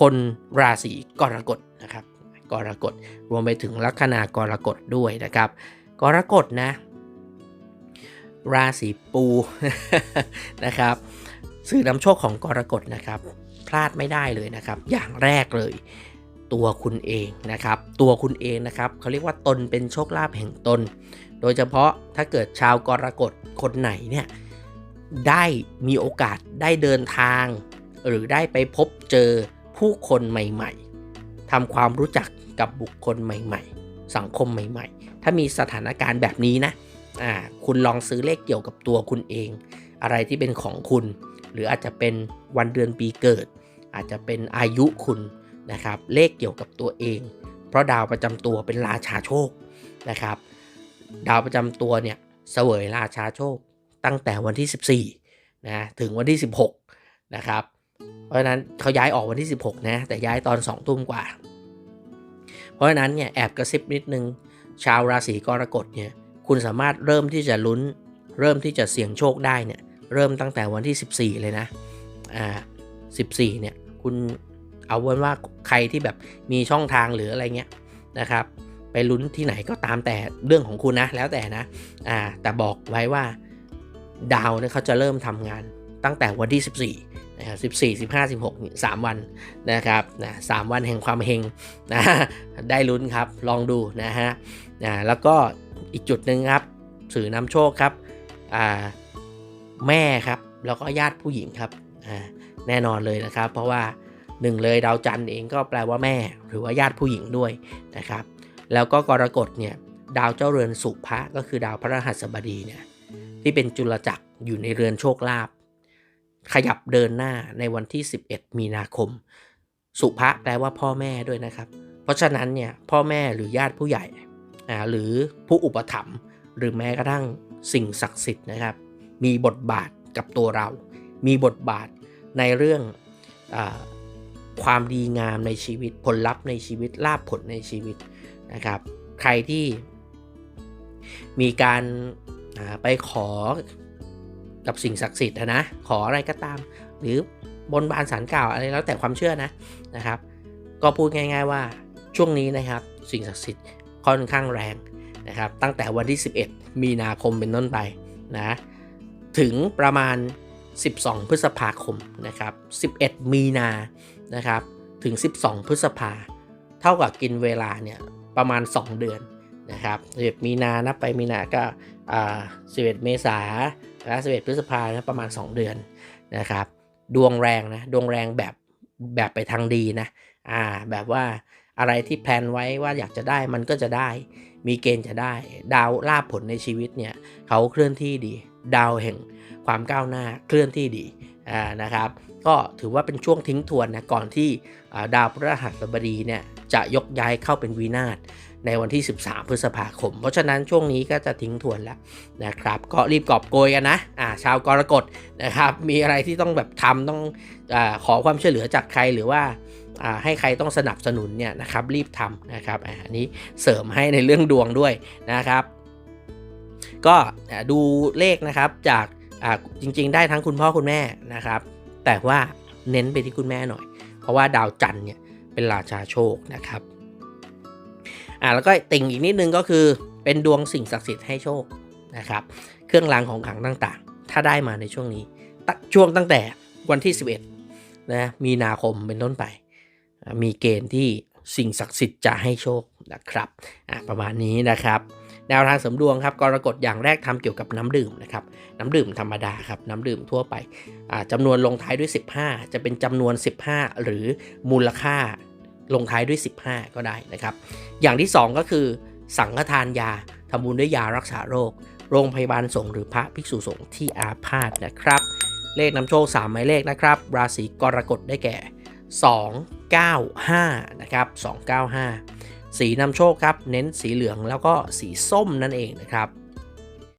คนราศีกรกฎนะครับกรกฎรวมไปถึงลัคนากรกฎด้วยนะครับ กรกฎนะ ราศีปูนะครับสื่อนำโชคของกรกฎนะครับ พลาดไม่ได้เลยนะครับ อย่างแรกเลย ตัวคุณเองนะครับ ตัวคุณเองนะครับเขาเรียกว่าตนเป็นโชคลาภแห่งตน โดยเฉพาะถ้าเกิดชาวกรกฎคนไหนเนี่ยได้มีโอกาสได้เดินทาง หรือได้ไปพบเจอ ผู้คนใหม่ๆทำความรู้จักกับบุคคลใหม่ ๆ สังคมใหม่ ๆ ถ้ามีสถานการณ์แบบนี้นะอ่าคุณลองซื้อเลขเกี่ยวกับตัวคุณเอง อะไรที่เป็นของคุณ หรืออาจจะเป็นวันเดือนปีเกิด อาจจะเป็นอายุคุณนะครับ เลขเกี่ยวกับตัวเอง เพราะดาวประจำตัวเป็นราชาโชคนะครับ ดาวประจำตัวเนี่ยเสวยราชาโชคตั้งแต่วันที่ 14นะถึงวันที่ 16นะครับ เพราะฉะนั้นเขาย้ายออกวันที่ 16 นะ แต่ย้ายตอน 2 ทุ่มกว่า เพราะฉะนั้นเนี่ยแอบกระซิบนิดนึง ชาวราศีกรกฎเนี่ยคุณสามารถเริ่มที่จะลุ้น เริ่มที่จะเสี่ยงโชคได้เนี่ยเริ่มตั้งแต่วันที่ 14 เลยนะอ่า14 เนี่ยคุณเอาไว้ว่าใครที่แบบมีช่องทางหรืออะไรเงี้ยนะครับไปลุ้นที่ไหนก็ตามแต่เรื่องของคุณนะแล้วแต่นะอ่าแต่บอกไว้ว่าดาวเนี่ยเขาจะเริ่มทำงานตั้งแต่วันที่ 14 นะครับ14 15 16นี่3วันนะครับนะสามวันแห่งความเฮงนะได้ลุ้นครับลองดูนะฮะนะแล้วก็อีกจุดหนึ่งครับสื่อนำโชคครับอ่าแม่ครับแล้วก็ญาติผู้หญิงครับอ่าแน่นอนเลยนะครับ เพราะว่าหนึ่งเลยดาวจันทร์เองก็แปลว่าแม่ หรือว่าญาติผู้หญิงด้วยนะครับ แล้วก็กรกฎเนี่ยดาวเจ้าเรือนสุภะก็คือดาวพระรหัสบดีเนี่ยที่เป็นจุลจักรอยู่ในเรือนโชคลาภ ขยับเดินหน้าในวันที่ 11 มีนาคม สุภะแปลว่าพ่อแม่ด้วยนะครับ เพราะฉะนั้นเนี่ยพ่อแม่หรือญาติผู้ใหญ่หรือผู้อุปถัมภ์หรือแม้กระทั่งสิ่งศักดิ์สิทธิ์นะครับ มีบทบาทกับตัวเรา มีบทบาทในเรื่องอความดีงามในชีวิตผลลัพธ์ในชีวิตลาภผลในชีวิตนะครับ ใครที่มีการไปขอ กับสิ่งศักดิ์สิทธิ์นะ ขออะไรก็ตาม หรือบนบานสารกล่าวอะไรแล้วแต่ความเชื่อนะนะครับ ก็พูดง่าย ๆว่าช่วงนี้นะครับ สิ่งศักดิ์สิทธิ์ค่อนข้างแรงนะครับ ตั้งแต่วันที่ 11 มีนาคมเป็นต้นไปนะถึงประมาณ 12 พฤษภาคมนะครับ 11 มีนานะครับ ถึง 12 พฤษภา เท่ากับกินเวลาเนี่ยประมาณ 2 เดือนนะครับ11มีนานับไปมีนาก็อ่า11เมษา และ11พฤษภานะประมาณ 2 เดือนนะครับ ดวงแรงนะดวงแรงแบบแบบไปทางดีนะอ่าแบบว่าอะไรที่แพลนไว้ว่าอยากจะได้มันก็จะได้ มีเกณฑ์จะได้ ดาวลาภผลในชีวิตเนี่ยเขาเคลื่อนที่ดี ดาวแห่งความก้าวหน้าเคลื่อนที่ดีอ่านะครับ ก็ถือว่าเป็นช่วงทิ้งทวนนะก่อนที่ดาวพฤหัสบดีเนี่ยจะยกย้ายเข้าเป็นวีนาศ ในวันที่ 13 พฤษภาคม เพราะฉะนั้นช่วงนี้ก็จะทิ้งทวนแล้วนะครับ ก็รีบกอบโกยกันนะอ่าชาวกรกฎนะครับ มีอะไรที่ต้องแบบทำต้องอขอความช่วยเหลือจากใครหรือว่าให้ใครต้องสนับสนุนเนี่ยนะครับรีบทำนะครับอันนี้เสริมให้ในเรื่องดวงด้วยนะครับ ก็ดูเลขนะครับจากจริง ๆ ได้ทั้งคุณพ่อคุณแม่นะครับ แต่ว่าเน้นไปที่คุณแม่หน่อย เพราะว่าดาวจันทร์เนี่ยเป็นราชาโชคนะครับ อ่าแล้วก็ติ่งอีกนิดนึงก็คือเป็นดวงสิ่งศักดิ์สิทธิ์ให้โชคนะครับ เครื่องรางของขลังต่างๆ ถ้าได้มาในช่วงนี้ช่วงตั้งแต่วันที่ 11นะมีนาคมเป็นต้นไป มีเกณฑ์ที่สิ่งศักดิ์สิทธิ์จะให้โชคนะครับอ่าประมาณนี้นะครับ แนวทางเสริมดวงครับกรกฎอย่างแรกทำเกี่ยวกับน้ำดื่มนะครับ น้ำดื่มธรรมดาครับ น้ำดื่มทั่วไปจำนวนลงท้ายด้วย 15 จะเป็นจำนวน 15 หรือมูลค่า ลงท้ายด้วย 15 ก็ได้นะครับ อย่างที่ 2 ก็คือสังฆทานยาทำบุญด้วยยารักษาโรค โรงพยาบาลสงฆ์หรือพระภิกษุสงฆ์ที่อาพาธนะครับ เลขนำโชค 3 หมายเลขนะครับ ราศีกรกฎได้แก่ 295 นะครับ 295 สีนำโชคครับ เน้นสีเหลืองแล้วก็สีส้มนั่นเองนะครับ